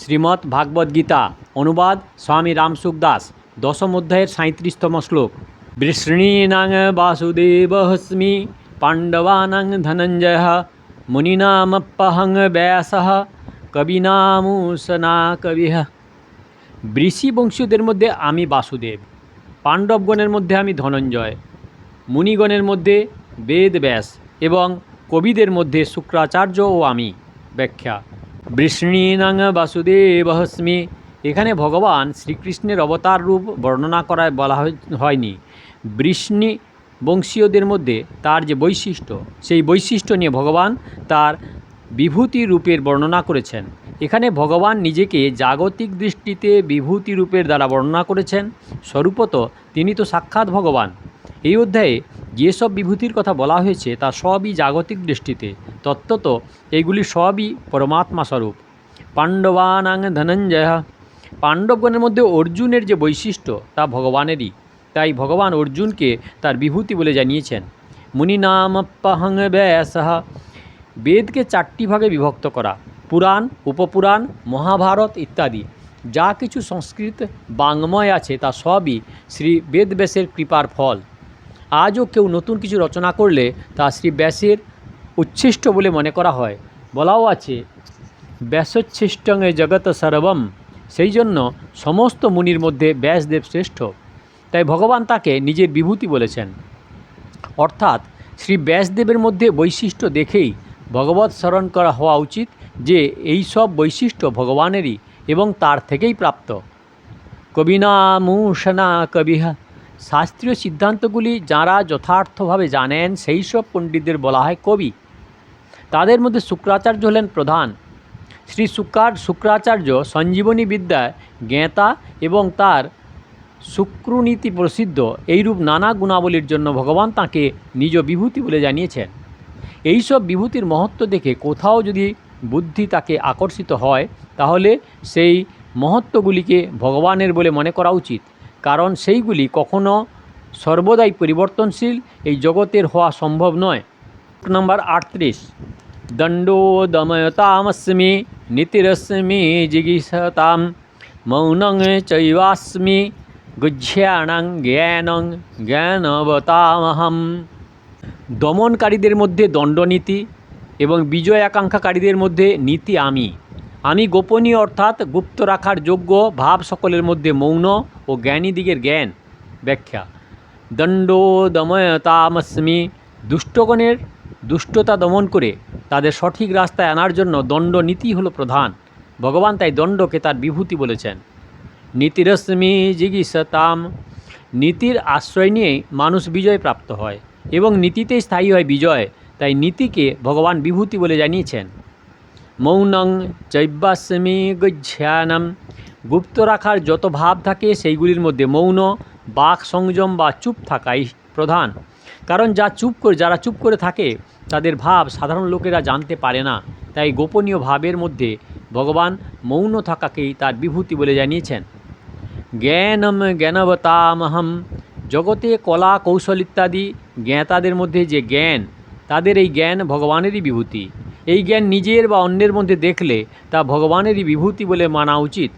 শ্রীমদ্ ভাগবত গীতা, অনুবাদ স্বামী রামসুখ দাস, দশম অধ্যায়ের সাঁত্রিশতম শ্লোক। বৃষ্ণীনাং বাসুদেবস্মি পাণ্ডবানাং ধনঞ্জয়, মুনিনামপ্পহং ব্যাস কবিনামূসনা কবিহ বৃষি বংশীয়দের মধ্যে আমি বাসুদেব, পাণ্ডবগণের মধ্যে আমি ধনঞ্জয়, মুনিগণের মধ্যে বেদ ব্যাস এবং কবিদের মধ্যে শুক্রাচার্য ও আমি ব্যাখ্যা। বৃষ্ণীনাং বাসুদেবহস্মি। এখানে ভগবান শ্রীকৃষ্ণের অবতার রূপ বর্ণনা করায় বলা হয়নি। বৃষ্ণি বংশীয়দের মধ্যে তার যে বৈশিষ্ট্য, সেই বৈশিষ্ট্য নিয়ে ভগবান তার বিভূতি রূপের বর্ণনা করেছেন। এখানে ভগবান নিজেকে জাগতিক দৃষ্টিতে বিভূতি রূপের দ্বারা বর্ণনা করেছেন। স্বরূপত তিনি তো সাক্ষাৎ ভগবান। এই অধ্যায়ে যেসব বিভূতির কথা বলা হয়েছে, তা সবই জাগতিক দৃষ্টিতে। তত্ত্বত এইগুলি সবই পরমাত্মা স্বরূপ। পাণ্ডবানাং ধনঞ্জয়। পাণ্ডবগণের মধ্যে অর্জুনের যে বৈশিষ্ট্য, তা ভগবানেরই। তাই ভগবান অর্জুনকে তার বিভূতি বলে জানিয়েছেন। মুনিনামপ্পহং ব্যাসহ বেদকে চারটি ভাগে বিভক্ত করা। পুরাণ, উপপুরাণ, মহাভারত ইত্যাদি। যা কিছু সংস্কৃত বাংময় আছে, তা সবই শ্রী বেদব্যাসের কৃপার ফল। আজও কেউ নতুন কিছু রচনা করলে তা শ্রী ব্যাসের উচ্ছিষ্ট বলে মনে করা হয়। বলাও আছে ব্যাসোচ্ছিষ্টং জগৎ সর্বম সেই জন্য সমস্ত মুনির মধ্যে ব্যাসদেব শ্রেষ্ঠ। তাই ভগবান তাকে নিজের বিভূতি বলেছেন। অর্থাৎ শ্রী ব্যাসদেবের মধ্যে বৈশিষ্ট্য দেখেই ভগবত স্মরণ করা হওয়া উচিত যে এই সব বৈশিষ্ট্য ভগবানেরই এবং তার থেকেই প্রাপ্ত। কবিনামূষণা কবিহা শাস্ত্রীয় সিদ্ধান্তগুলি যাঁরা যথার্থভাবে জানেন, সেই সব পণ্ডিতদের বলা হয় কবি। তাদের মধ্যে শুক্রাচার্য হলেন প্রধান। শ্রী শুক্রার শুক্রাচার্য সঞ্জীবনী বিদ্যায় জ্ঞাতা এবং তার শুক্রনীতি প্রসিদ্ধ, এইরূপ নানা গুণাবলীর জন্য ভগবান তাকে নিজ বিভূতি বলে জানিয়েছেন। এইসব বিভূতির মহত্ব দেখে কোথাও যদি বুদ্ধি তাকে আকর্ষিত হয়, তাহলে সেই মহত্বগুলিকে ভগবানের বলে মনে করা উচিত। কারণ সেইগুলি কখনো সর্বদাই পরিবর্তনশীল, এই জগতের হওয়া সম্ভব নয়। নম্বর আটত্রিশ। দণ্ডো দময়তামস্মি নীতিরস্মি জিগিষতাম মৌনং চৈবাস্মি গুজ্ঝাণং জ্ঞানং জ্ঞানবতামহম। দমনকারীদের মধ্যে দণ্ডনীতি এবং বিজয় আকাঙ্ক্ষাকারীদের মধ্যে নীতি আমি। আমি গোপনীয় অর্থাৎ গুপ্ত রাখার যোগ্য ভাব সকলের মধ্যে মৌন ও জ্ঞানী দিগের জ্ঞান। ব্যাখ্যা। দণ্ড দময়তামস্মি দুষ্টগণের দুষ্টতা দমন করে তাদের সঠিক রাস্তায় আনার জন্য দণ্ড নীতি হলো প্রধান। ভগবান তাই দণ্ডকে তার বিভূতি বলেছেন। নীতিরশ্মি জিগিসতাম নীতির আশ্রয় নিয়েই মানুষ বিজয় প্রাপ্ত হয় এবং নীতিতেই স্থায়ী হয় বিজয়, তাই নীতিকে ভগবান বিভূতি বলে জানিয়েছেন। মৌনং চৈবাস্মি গজ্ঞানম গুপ্ত রাখার যত ভাব থাকে, সেইগুলির মধ্যে মৌন, বাক সংযম বা চুপ থাকাই প্রধান। কারণ যা চুপ করে, যারা চুপ করে থাকে, তাদের ভাব সাধারণ লোকেরা জানতে পারে না। তাই গোপনীয় ভাবের মধ্যে ভগবান মৌন থাকাকেই তার বিভূতি বলে জানিয়েছেন। জ্ঞানম জ্ঞানবতামহম। জগতে কলা, কৌশল ইত্যাদি জ্ঞাতাদের মধ্যে যে জ্ঞান, তাদের এই জ্ঞান ভগবানেরই বিভূতি। এই জ্ঞান নিজের বা অন্যের মধ্যে দেখলে তা ভগবানেরই বিভূতি বলে মানা উচিত।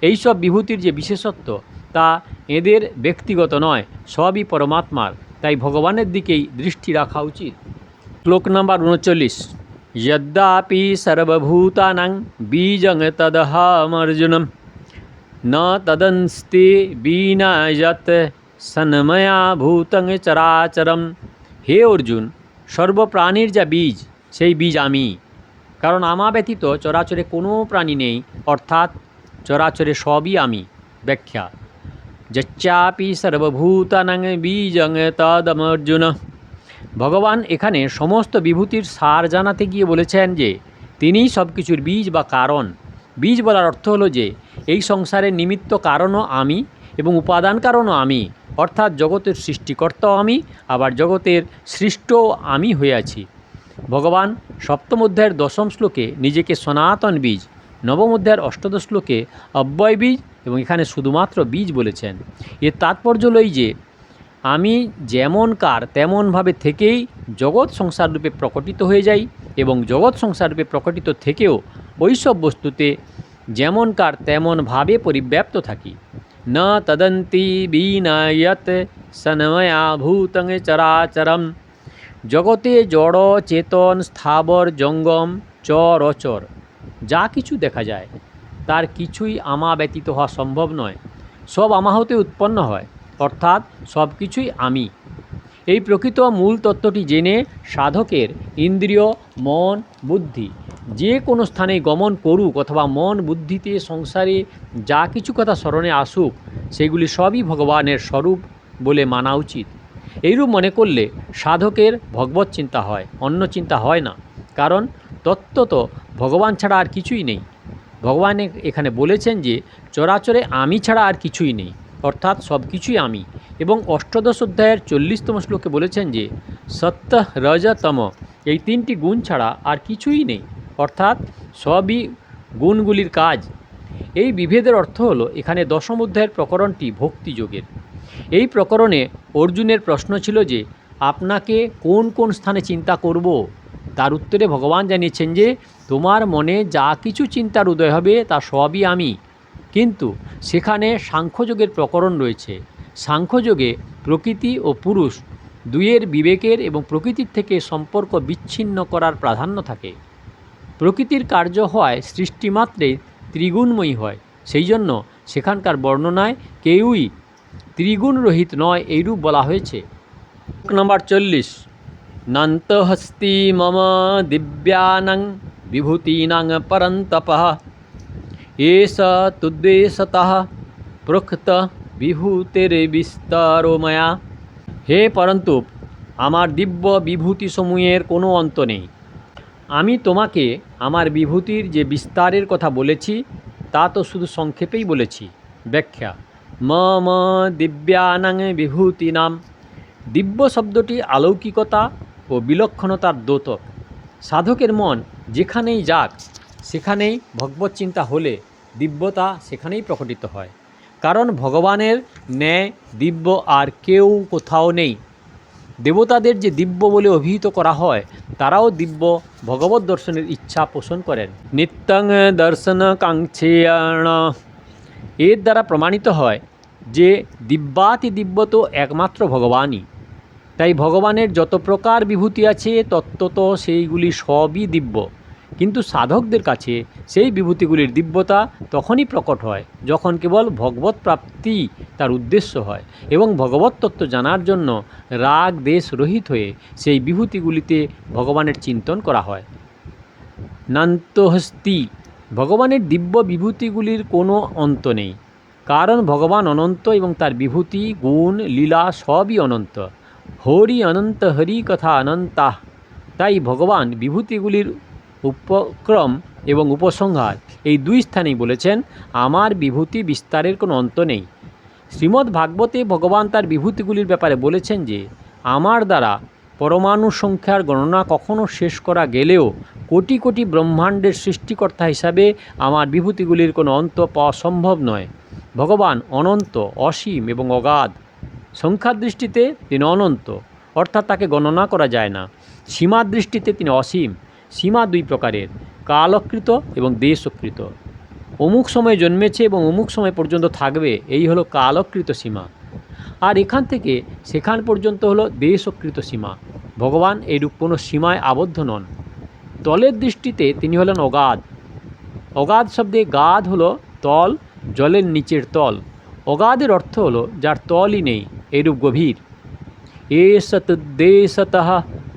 এই সব বিভূতির যে বিশেষত্ব, তা এদের ব্যক্তিগত নয়, সবই পরমাত্মার। তাই ভগবানের দিকেই দৃষ্টি রাখা উচিত। শ্লোক নাম্বার উনচল্লিশ। যদ্যাপি সর্বভূতানাং বীজং তদহমর্জুনম ন তদন্স্তে বিনা যত সন্ময়া ভূতং চরাচরম হে অর্জুন সর্বপ্রাণীর যা বীজ সেই বীজ আমি। কারণ আমা ব্যতীত চরাচরে কোনো প্রাণী নেই, অর্থাৎ চরাচরে সবই আমি। ব্যাখ্যা। যচ্চাপি সর্বভূতানাং বীজং তদমর্জুন। ভগবান এখানে সমস্ত বিভূতির সার জানাতে গিয়ে বলেছেন যে, তিনিই সব কিছুর বীজ বা কারণ। বীজ বলার অর্থ হলো যে, এই সংসারের নিমিত্ত কারণও আমি এবং উপাদান কারণও আমি, অর্থাৎ জগতের সৃষ্টিকর্তাও আমি, আবার জগতের সৃষ্টও আমি হয়ে আছি। ভগবান সপ্তম অধ্যায়ের দশম শ্লোকে নিজেকে সনাতন বীজ, নবম অধ্যায়ের অষ্টদশ শ্লোকে অব্যয় বীজ এবং এখানে শুধুমাত্র বীজ বলেছেন। এর তাৎপর্য হলো এই যে, আমি যেমনকার তেমনভাবে থেকেই জগৎ সংসার রূপে প্রকটিত হয়ে যাই এবং জগৎ সংসার রূপে প্রকটিত থেকেও ওই সব বস্তুতে যেমনকার তেমনভাবে পরিব্যাপ্ত থাকি। ন তদন্তি বিনয়ত সনময়াভূতং চরাচরম। জগতে জড়, চেতন, স্থাবর, জঙ্গম, চর, অচর, যা কিছু দেখা যায়, তার কিছুই আমা ব্যতীত হওয়া সম্ভব নয়। সব আমা হতে উৎপন্ন হয়, অর্থাৎ সব কিছুই আমি। এই প্রকৃত মূল তত্ত্বটি জেনে সাধকের ইন্দ্রিয়, মন, বুদ্ধি, যে কোনো স্থানে গমন করুক অথবা মন, বুদ্ধিতে, সংসারে যা কিছু কথা স্মরণে আসুক, সেগুলি সবই ভগবানের স্বরূপ বলে মানা উচিত। এইরূপ মনে করলে সাধকের ভগবত চিন্তা হয়, অন্য চিন্তা হয় না। কারণ তত্ত্বত ভগবান ছাড়া আর কিছুই নেই। ভগবান এখানে বলেছেন যে, চরাচরে আমি ছাড়া আর কিছুই নেই, অর্থাৎ সব কিছুই আমি। এবং অষ্টাদশ অধ্যায়ের চল্লিশতম শ্লোকে বলেছেন যে সত্য রজতম, এই তিনটি গুণ ছাড়া আর কিছুই নেই, অর্থাৎ সবই গুণগুলির কাজ। এই বিভেদের অর্থ হলো, এখানে দশম অধ্যায়ের প্রকরণটি ভক্তিযোগের। এই প্রকরণে অর্জুনের প্রশ্ন ছিল যে, আপনাকে কোন কোন স্থানে চিন্তা করব? তার উত্তরে ভগবান জানিয়েছেন যে, তোমার মনে যা কিছু চিন্তার উদয় হবে তা সবই আমি। কিন্তু সেখানে সাংখ্যযোগের প্রকরণ রয়েছে। সাংখ্যযোগে প্রকৃতি ও পুরুষ দুইয়ের বিবেকের এবং প্রকৃতির থেকে সম্পর্ক বিচ্ছিন্ন করার প্রাধান্য থাকে। প্রকৃতির কার্য হয় সৃষ্টিমাত্রে ত্রিগুণময়ী হয়। সেই জন্য সেখানকার বর্ণনায় কেউই ত্রিগুণ রহিত নয় এইরূপ বলা হয়েছে। নম্বর চল্লিশ। নান্তহস্তি মম দিব্যানং বিভূতিনাং পরন্তপ। এষ তুদ্দেশতঃ প্রকৃত বিভূতের বিস্তারো মায়া। হে পরন্তু, আমার দিব্য বিভূতিসমূহের কোনো অন্ত নেই। আমি তোমাকে আমার বিভূতির যে বিস্তারের কথা বলেছি, তা তো শুধু সংক্ষেপেই বলেছি। ব্যাখ্যা ম ম দিব্যানাং বিভূতি নাম দিব্য শব্দটি আলৌকিকতা ও বিলক্ষণতার দ্যোতক সাধকের মন যেখানেই যাক, সেখানেই ভগবত চিন্তা হলে দিব্যতা সেখানেই প্রকটিত হয়। কারণ ভগবানের ন্যায় দিব্য আর কেউ কোথাও নেই। দেবতাদের যে দিব্য বলে অভিহিত করা হয়, তারাও দিব্য ভগবত দর্শনের ইচ্ছা পোষণ করেন। নিত্যং দর্শন কাঙ্ক্ষেয়ণ এর দ্বারা প্রমাণিত হয় যে দিব্যাতি দিব্য তো একমাত্র ভগবানই। তাই ভগবানের যত প্রকার বিভূতি আছে, তত্ত্বত সেইগুলি সবই দিব্য। কিন্তু সাধকদের কাছে সেই বিভূতিগুলির দিব্যতা তখনই প্রকট হয়, যখন কেবল ভগবত প্রাপ্তি তার উদ্দেশ্য হয় এবং ভগবত তত্ত্ব জানার জন্য রাগ দেশ রহিত হয়ে সেই বিভূতিগুলিতে ভগবানের চিন্তন করা হয়। নান্তহস্তি, ভগবানের দিব্য বিভূতিগুলির কোনো অন্ত নেই। কারণ ভগবান অনন্ত এবং তার বিভূতি, গুণ, লীলা সবই অনন্ত। হরি অনন্ত, হরি কথা অনন্তাহ তাই ভগবান বিভূতিগুলির উপক্রম এবং উপসংহার এই দুই স্থানেই বলেছেন, আমার বিভূতি বিস্তারের কোনো অন্ত নেই। শ্রীমদ্ ভাগবতে ভগবান তার বিভূতিগুলির ব্যাপারে বলেছেন যে, আমার দ্বারা পরমাণু সংখ্যার গণনা কখনো শেষ করা গেলেও কোটি কোটি ব্রহ্মাণ্ডের সৃষ্টিকর্তা হিসাবে আমার বিভূতিগুলির কোনো অন্ত পাওয়া সম্ভব নয়। ভগবান অনন্ত, অসীম এবং অগাধ। সংখ্যার দৃষ্টিতে তিনি অনন্ত, অর্থাৎ তাকে গণনা করা যায় না। সীমার দৃষ্টিতে তিনি অসীম, সীমা দুই প্রকারের, কালকৃত এবং দেশকৃত। অমুক সময় জন্মেছে এবং অমুক সময় পর্যন্ত থাকবে, এই হলো কালকৃত সীমা। আর এখান থেকে সেখান পর্যন্ত হলো দেশকৃত সীমা। ভগবান এইরূপ কোনো সীমায় আবদ্ধ নন। তলের দৃষ্টিতে তিনি হলেন অগাধ। অগাধ শব্দে গাধ হলো তল জলের নিচের তল। অগাধের অর্থ হলো, যার তলই নেই, এরূপ গভীর। এ সত দেশত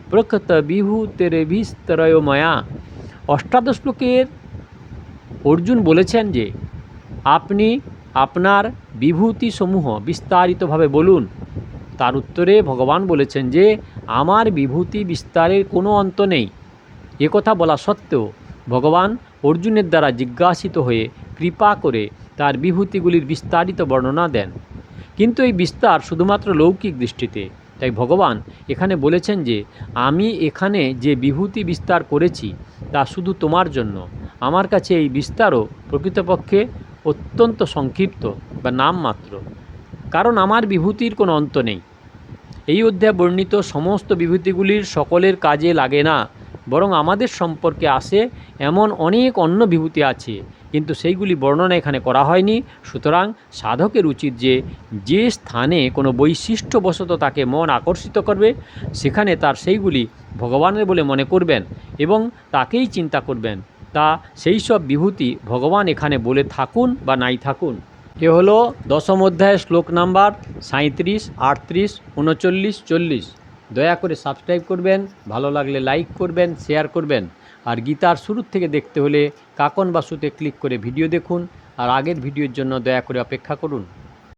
প্রকৃত বিভূতের বিস্তরয় মায়া। অষ্টাদশ শ্লোকের অর্জুন বলেছেন যে, আপনি আপনার বিভূতিসমূহ বিস্তারিতভাবে বলুন। তার উত্তরে ভগবান বলেছেন যে, আমার বিভূতি বিস্তারের কোনো অন্ত নেই। একথা বলা সত্ত্বেও ভগবান অর্জুনের দ্বারা জিজ্ঞাসিত হয়ে কৃপা করে তার বিভূতিগুলির বিস্তারিত বর্ণনা দেন। কিন্তু এই বিস্তার শুধুমাত্র লৌকিক দৃষ্টিতে। তাই ভগবান এখানে বলেছেন যে, আমি এখানে যে বিভূতি বিস্তার করেছি, তা শুধু তোমার জন্য। আমার কাছে এই বিস্তারও প্রকৃতপক্ষে অত্যন্ত সংক্ষিপ্ত বা নামমাত্র। কারণ আমার বিভূতির কোনো অন্ত নেই। এই অধ্যায়ে বর্ণিত সমস্ত বিভূতিগুলির সকলের কাজে লাগে না, বরং আমাদের সম্পর্কে আসে এমন অনেক অন্য বিভূতি আছে কিন্তু সেইগুলি বর্ণনা এখানে করা হয়নি। সুতরাং সাধকের উচিত যে যে স্থানে কোনো বৈশিষ্ট্যবশত তাকে মন আকর্ষিত করবে, সেখানে তার সেইগুলি ভগবানের বলে মনে করবেন এবং তাকেই চিন্তা করবেন। তা সেই সব বিভূতি ভগবান এখানে বলে থাকুন বা নাই থাকুন। এ হলো দশম অধ্যায়ের শ্লোক নাম্বার সাঁত্রিশ আটত্রিশ, উনচল্লিশ, চল্লিশ। দয়া করে সাবস্ক্রাইব করবেন, ভালো লাগলে লাইক করবেন, শেয়ার করবেন। আর গীতার শুরুর থেকে দেখতে হলে কাকন বাসুতে ক্লিক করে ভিডিও দেখুন আর আগের ভিডিওর জন্য দয়া করে অপেক্ষা করুন।